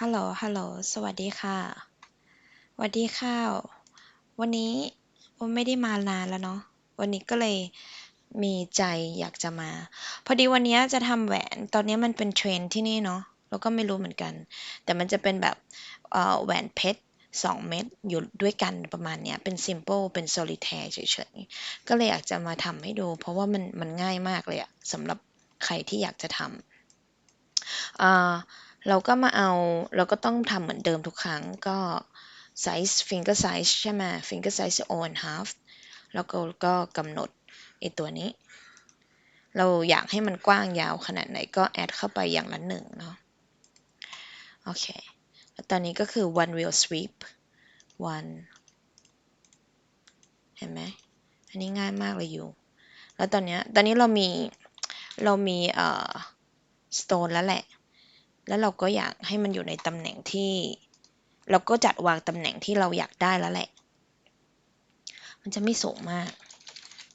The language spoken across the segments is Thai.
ฮัลโหล ฮัลโหล สวัสดีค่ะสวัสดีค่ะ วันนี้โอไม่ได้มานานแล้วเนาะ วันนี้ก็เลยมีใจอยากจะมา พอดีวันนี้จะทำแหวน ตอนนี้มันเป็นเทรนที่นี่เนาะเราก็ไม่รู้เหมือนกัน แต่มันจะเป็นแบบแหวนเพชรสองเม็ดอยู่ด้วยกันประมาณเนี้ย เป็น simple เป็น solitaire เฉยๆ ก็เลยอยากจะมาทำให้ดู เพราะว่ามันมันง่ายมากเลยอะสำหรับใครที่อยากจะทำอ่า เราก็มาเอาเราก็ต้องทำเหมือนเดิมทุกครั้งก็ไซส์ finger size ใช่ไหม finger size on half แล้วก็ก็กำหนดไอตัวนี้ เราอยากให้มันกว้างยาวขนาดไหนก็แอดเข้าไปอย่างละหนึ่งเนาะโอเคแล้วตอนนี้ก็คือ one wheel sweep one เห็นไหมอันนี้ง่ายมากเลยอยู่ แล้วตอนนี้ตอนนี้เรามีเรามีเอ่อ stone แล้วแหละ แล้วเราก็อยากให้มันอยู่ในตำแหน่งที่ เราก็จัดวางตำแหน่งที่เราอยากได้แล้วแหละ มันจะไม่สูงมาก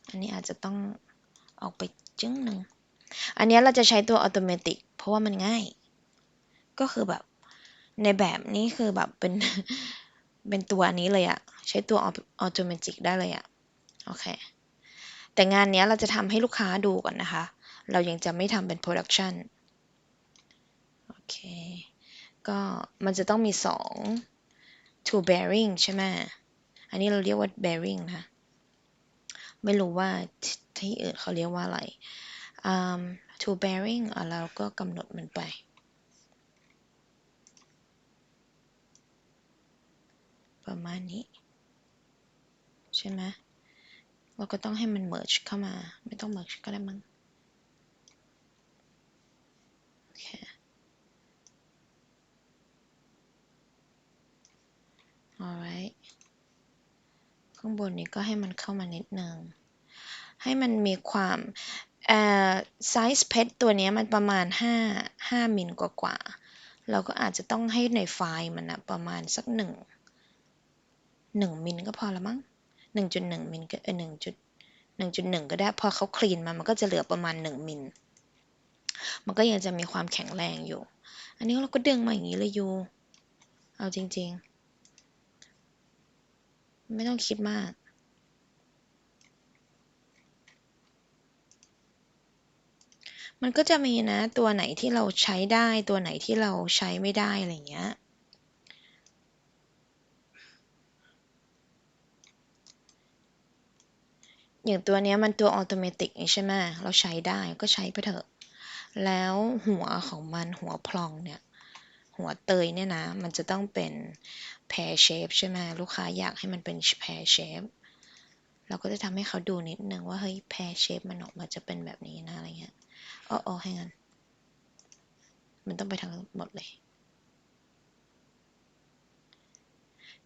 อันนี้อาจจะต้องออกไปจึ้งหนึ่ง อันนี้เราจะใช้ตัว automatic เพราะว่ามันง่าย ก็คือแบบในแบบนี้คือแบบเป็นเป็นตัวนี้เลยอะใช้ตัว automatic ได้เลยอะโอเค แต่งานนี้เราจะทำให้ลูกค้าดูก่อนนะคะ เรายังจะไม่ทำเป็น production เค ก็มันจะต้องมีสอง two bearing ใช่ไหมอันนี้เราเรียกว่า bearing นะ ไม่รู้ว่าที่ที่อื่นเขาเรียกว่าอะไร um, two bearing อะเราก็กำหนดมันไป ประมาณนี้ ใช่ไหมเราก็ต้องให้มัน merge เข้ามา ไม่ต้อง merge ก็ได้มั้ง โอเค alright ข้างบนนี้ก็ให้มันเข้ามานิดนึง ให้มันมีความเอ่อ size เพชรตัวนี้มันประมาณห้าห้ามิลกว่าๆเราก็อาจจะต้องให้ในไฟล์มันนะประมาณสักหนึ่งหนึ่งมิลก็พอละมั้งหนึ่งจุดหนึ่งมิลก็เออหนึ่งจุดหนึ่งจุดหนึ่งก็ได้ พอเขาคลีนมา มันก็จะเหลือประมาณหนึ่งมิลมันก็ยังจะมีความแข็งแรงอยู่ อันนี้เราก็ดึงมาอย่างนี้เลยอยู่เอาจริง ๆ ไม่ต้องคิดมากมันก็จะมีนะตัวไหนที่เราใช้ได้ตัวไหนที่เราใช้ไม่ได้อะไรเงี้ย อย่างตัวเนี้ยมันตัวออโตเมติกใช่ไหมเราใช้ได้ก็ใช้ไปเถอะ แล้วหัวของมันหัวพลองเนี่ย หัวเตยเนี่ยนะ มันจะต้องเป็น pear shape ใช่ไหมลูกค้าอยากให้มันเป็น pear shape เราก็จะทำให้เขาดูนิดนึงว่า เฮ้ย pear shape มันออกมาจะเป็นแบบนี้นะอะไรเงี้ยอ๋ออ๋อให้งั้น มันต้องไปทั้งหมดเลย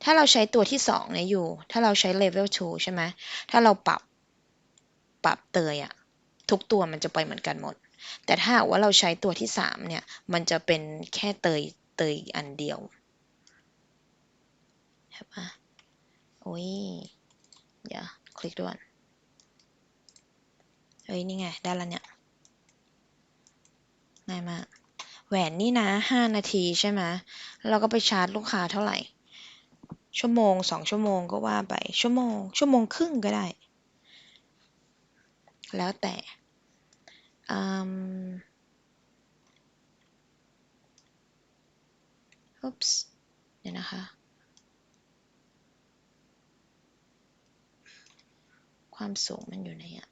ถ้าเราใช้ตัวที่สองเนี่ยอยู่ ถ้าเราใช้ level 2 ใช่ไหมถ้าเราปรับ ปรับเตยอะทุกตัวมันจะไปเหมือนกันหมดแต่ถ้าว่าเราใช้ตัวที่สามเนี่ย มันจะเป็นแค่เตย เตยอันเดียวใช่ปะโอ้ยเดี๋ยวคลิกด่วนเอ้ยนี่ไง ได้แล้วเนี่ย ง่ายมาก แหวนนี่นะห้านาทีใช่ไหมเราก็ไปชาร์จลูกค้าเท่าไหร่ ชั่วโมงสองชั่วโมงก็ว่าไป ชั่วโมง ชั่วโมงครึ่งก็ได้ แล้วแต่อืม oops เดี๋ยวนะคะ ความสูงมันอยู่ไหนอะ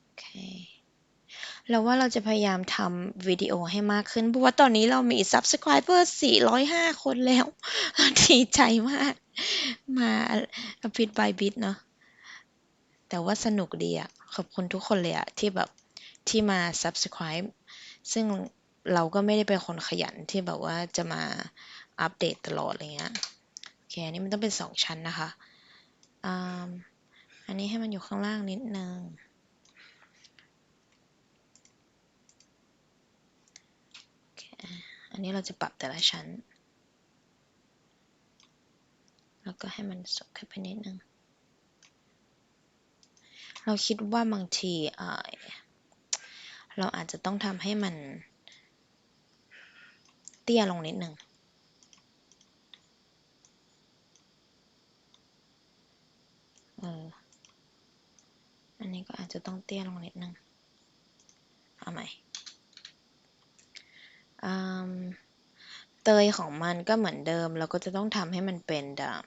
โอเคเราว่าเราจะพยายามทำวิดีโอให้มากขึ้น เพราะว่าตอนนี้เรามี subscriber 405 คนแล้ว ดีใจมาก มาอภิดบายบิดเนาะ แต่ว่าสนุกดีอะขอบคุณทุกคนเลยอะที่แบบที่มา subscribe ซึ่งเราก็ไม่ได้เป็นคนขยันที่แบบว่าจะมาอัปเดตตลอดอะไรเงี้ยโอเคอันนี้มันต้องเป็นสองชั้นนะคะอันนี้ให้มันอยู่ข้างล่างนิดนึงอันนี้เราจะปรับแต่ละชั้น แล้วก็ให้มันสุดขึ้นไปนิดนึง เราคิดว่าบางทีเราอาจจะต้องทำให้มันเตี้ยลงนิดหนึ่งเอออันนี้ก็อาจจะต้องเตี้ยลงนิดหนึ่งเอาใหม่เตยของมันก็เหมือนเดิม เราก็จะต้องทำให้มันเป็นแบ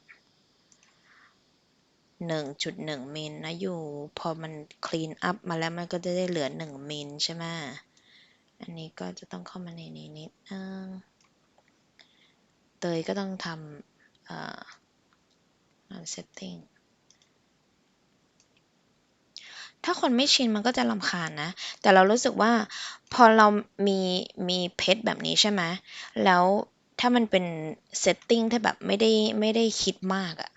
บหนึ่งจุดหนึ่งมิลนะอยู่ พอมันคลีนอัพมาแล้วมันก็จะได้เหลือหนึ่งมิลใช่ไหมอันนี้ก็จะต้องเข้ามาในนี้นิดนึงเตยก็ต้องทำเอ่อ setting ถ้าคนไม่ชินมันก็จะลำคาญนะ แต่เรารู้สึกว่าพอเรามีมีเพชรแบบนี้ใช่ไหมแล้วถ้ามันเป็นเซตติ้งที่แบบไม่ได้ไม่ได้คิดมากอะ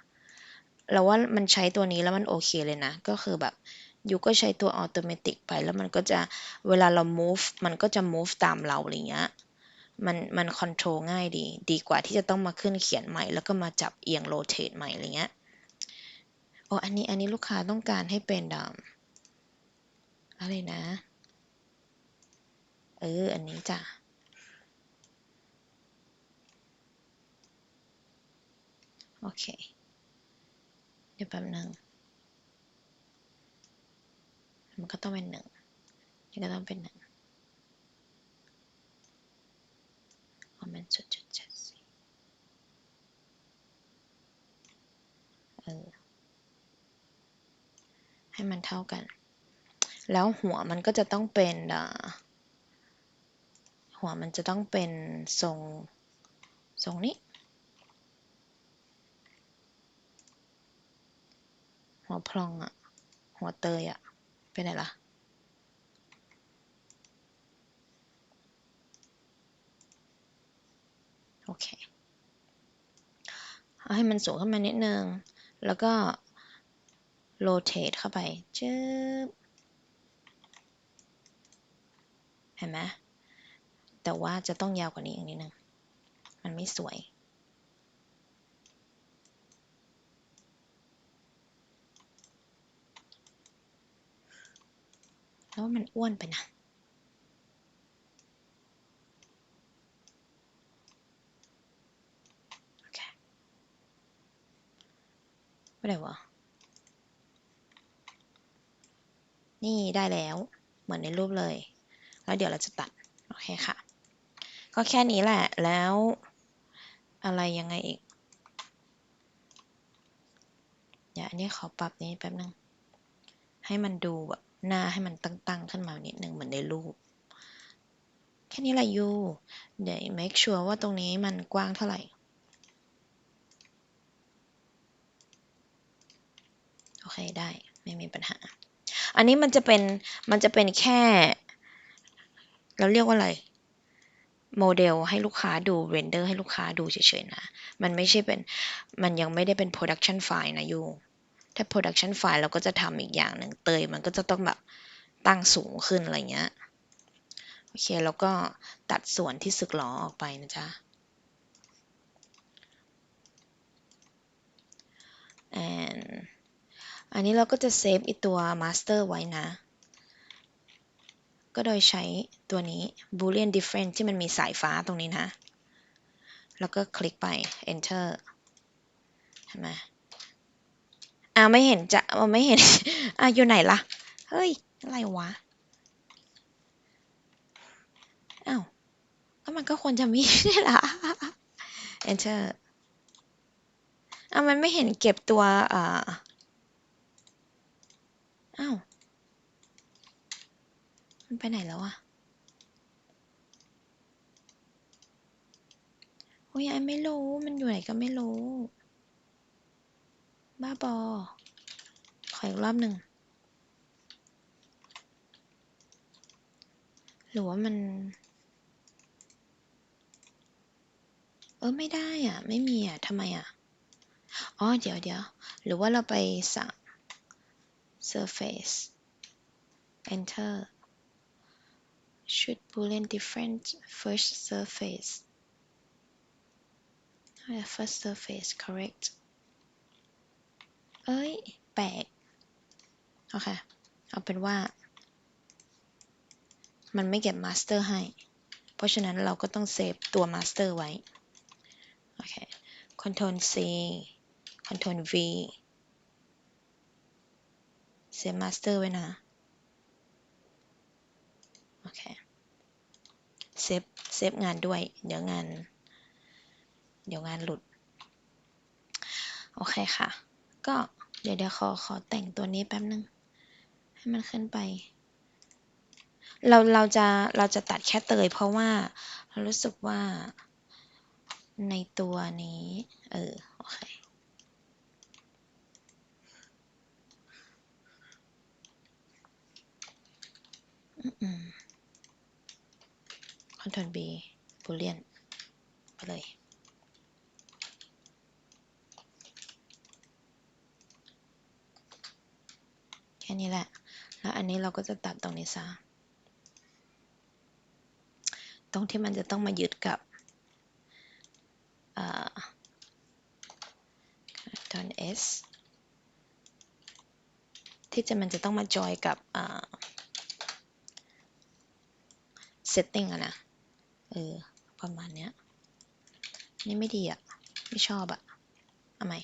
เราว่ามันใช้ตัวนี้แล้วมันโอเคเลยนะ ก็คือแบบยูก็ใช้ตัวออโตเมติกไปแล้วมันก็จะเวลาเรา move มันก็จะ move ตามเราอะไรเงี้ยมันมันคอนโทรลง่ายดี ดีกว่าที่จะต้องมาขึ้นเขียนใหม่ แล้วก็มาจับเอียงโรเตทใหม่อะไรเงี้ยโอ้อันนี้อันนี้ลูกค้าต้องการให้เป็นดอะไรนะ เออ อันนี้จ้ะโอเค เดี๋ยวแป๊บนึงมันก็ต้องเป็นหนึ่งนี่ก็ต้องเป็นหนึ่งคอมเมนจุดจุดเจ็ดสี่เออให้มันเท่ากัน แล้วหัวมันก็จะต้องเป็นหัวมันจะต้องเป็นทรงทรงนี้ หัวพลองอะหัวเตยอะเป็นไงล่ะโอเคเอาให้มันสูงขึ้นมานิดนึง แล้วก็โรเตทเข้าไปจึ๊บเห็นไหมแต่ว่าจะต้องยาวกว่านี้อีกนิดนึง มันไม่สวย แล้วมันอ้วนไปนะ โอเคไม่ได้วะนี่ได้แล้วเหมือนในรูปเลย แล้วเดี๋ยวเราจะตัด โอเคค่ะ ก็แค่นี้แหละ แล้วอะไรยังไงอีก เดี๋ยวอันนี้ขอปรับนี้แป๊บนึง ให้มันดูแบบ หน้าให้มันตั้งๆขึ้นมานิดนึงเหมือนในรูป แค่นี้แหละยูเดี๋ยว make sure ว่าตรงนี้มันกว้างเท่าไหร่ โอเคได้ไม่มีปัญหา อันนี้มันจะเป็น มันจะเป็นแค่ เราเรียกว่าอะไรโมเดลให้ลูกค้าดูเรนเดอร์ให้ลูกค้าดูเฉยๆนะ มันไม่ใช่เป็น มันยังไม่ได้เป็น production file นะยู ถ้า production file เราก็จะทำอีกอย่างหนึ่งเตยมันก็จะต้องแบบตั้งสูงขึ้นอะไรเงี้ย โอเค แล้วก็ตัดส่วนที่สึกหรอออกไปนะจ๊ะ and อันนี้เราก็จะเซฟอีตัว master ไว้นะ ก็โดยใช้ตัวนี้ boolean difference ที่มันมีสายฟ้าตรงนี้นะ แล้วก็คลิกไป enter เห็นไหม อ่าไม่เห็นจะไม่เห็น อะอยู่ไหนล่ะ เฮ้ย อะไรวะ อ้าวก็มันก็ควรจะมีนี่ล่ะ enter อะมันไม่เห็นเก็บตัวอ่าอ้าว มันไปไหนแล้วอะโอ้ยไอไม่รู้ มันอยู่ไหนก็ไม่รู้ บ้าบอ ขออีกรอบหนึ่ง หรือว่ามัน เออไม่ได้อะ ไม่มีอะทำไมอะ อ๋อ เดี๋ยวเดี๋ยว หรือว่าเราไปสั่ง surface enter should boolean different first surface first surface correct เอ้ย แปลก โอเค เอาเป็นว่า มันไม่เก็บ master ให้ เพราะฉะนั้นเราก็ต้องเซฟตัว master ไว้ โอเค control C control V เซฟ master ไว้นะ โอเค เซฟ เซฟงานด้วย เดี๋ยวงาน เดี๋ยวงานหลุด โอเคค่ะ ก็ ดี๋ยวเดี๋ยวขอขอแต่งตัวนี้แป๊บนึง ให้มันขึ้นไป เราเราจะเราจะตัดแค่เตย เพราะว่าเรารู้สึกว่าในตัวนี้ เออ โอเค คอืม Ctrl B Boolean ไปเลย ค่นี้แหละ แล้วอันนี้เราก็จะตัดตรงนี้ซะ ตรงที่มันจะต้องมายึดกับตอ่า Ctrl S ที่จะมันจะต้องมาจอยกับ setting อะนะ เออ ประมาณเนี้ย นี่ไม่ดีอะ ไม่ชอบอะเอาใหม่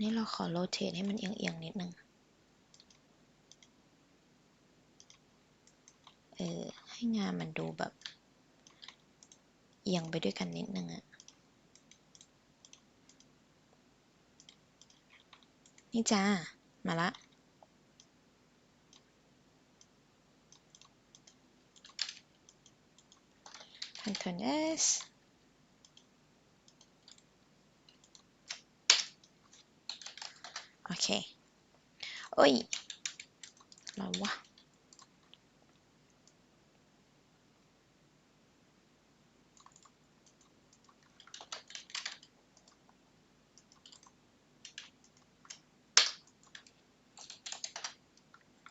นี้เราขอ rotate ให้มันเอียงๆนิดนึง เออ ให้งานมันดูแบบ เอียงไปด้วยกันนิดนึงอะนี่จ้า มาละ Ctrl S โอเคโอ้ยอะไรวะ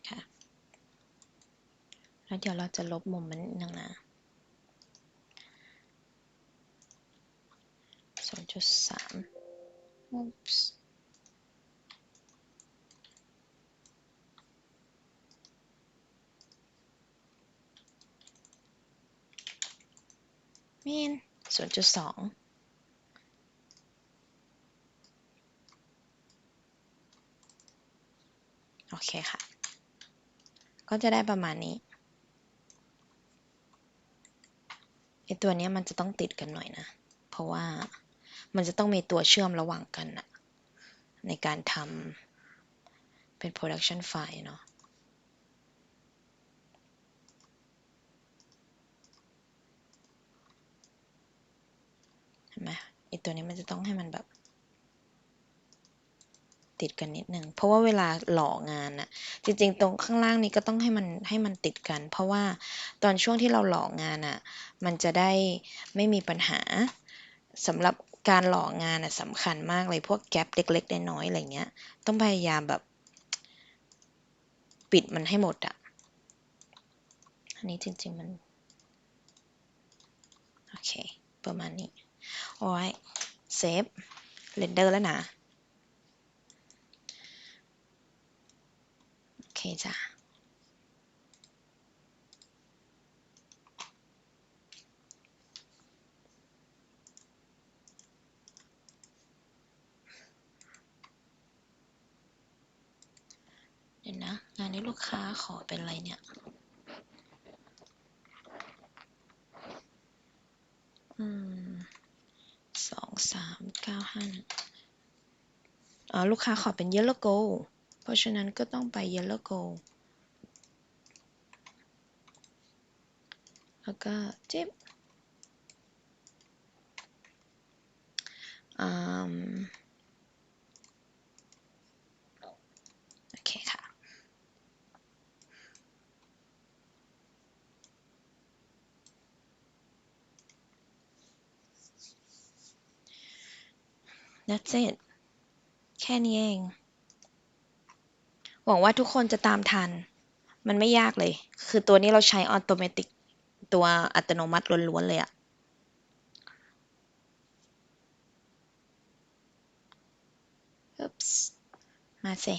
ค่ะแล้วเดี๋ยวเราจะลบมุมมันนิดนึงนะสองจุดสาม oops มีนศูนจุดสองโอเคค่ะ ก็จะได้ประมาณนี้ ไอตัวเนี้ยมันจะต้องติดกันหน่อยนะ เพราะว่ามันจะต้องมีตัวเชื่อมระหว่างกันนะในการทำเป็น production file เนาะ ห็นไหมไอตัวนี้มันจะต้องให้มันแบบ ติดกันนิดนึงเพราะว่าเวลาหล่องานน่ะจริง ๆ ตรงข้างล่างนี้ก็ต้องให้มันให้มันติดกัน เพราะว่าตอนช่วงที่เราหล่องานน่ะมันจะได้ไม่มีปัญหาสำหรับการหล่องานน่ะสำคัญมากเลยพวกแกลบเล็กๆน้อยๆอะไรเงี้ย ต้องพยายามแบบปิดมันให้หมดอะอันนี้จริง ๆ มัน โอเค ประมาณนี้ โอ้ยเซฟเรนเดอร์แล้วนะ โอเคจ้ะเดี๋ยวนะ งานนี้ลูกค้าขอเป็นอะไรเนี่ย อืม สองสามเก้าห้าอ๋อ ลูกค้าขอเป็น yellow gold เพราะฉะนั้นก็ต้องไป yellow gold แล้วก็จิ๊บอืมโอเคค่ะ That's it แค่นี้เอง หวังว่าทุกคนจะตามทัน มันไม่ยากเลย คือตัวนี้เราใช้ออโตเมติกตัวอัตโนมัติล้วนๆเลยอะมาสิ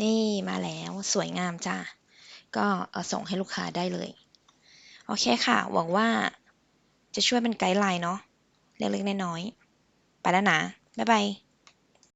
นี่มาแล้วสวยงามจ้า ก็เอาส่งให้ลูกค้าได้เลย โอเคค่ะ หวังว่าจะช่วยเป็นไกด์ไลน์เนาะ เล็กๆน้อยๆไปแล้วนะบ๊ายบาย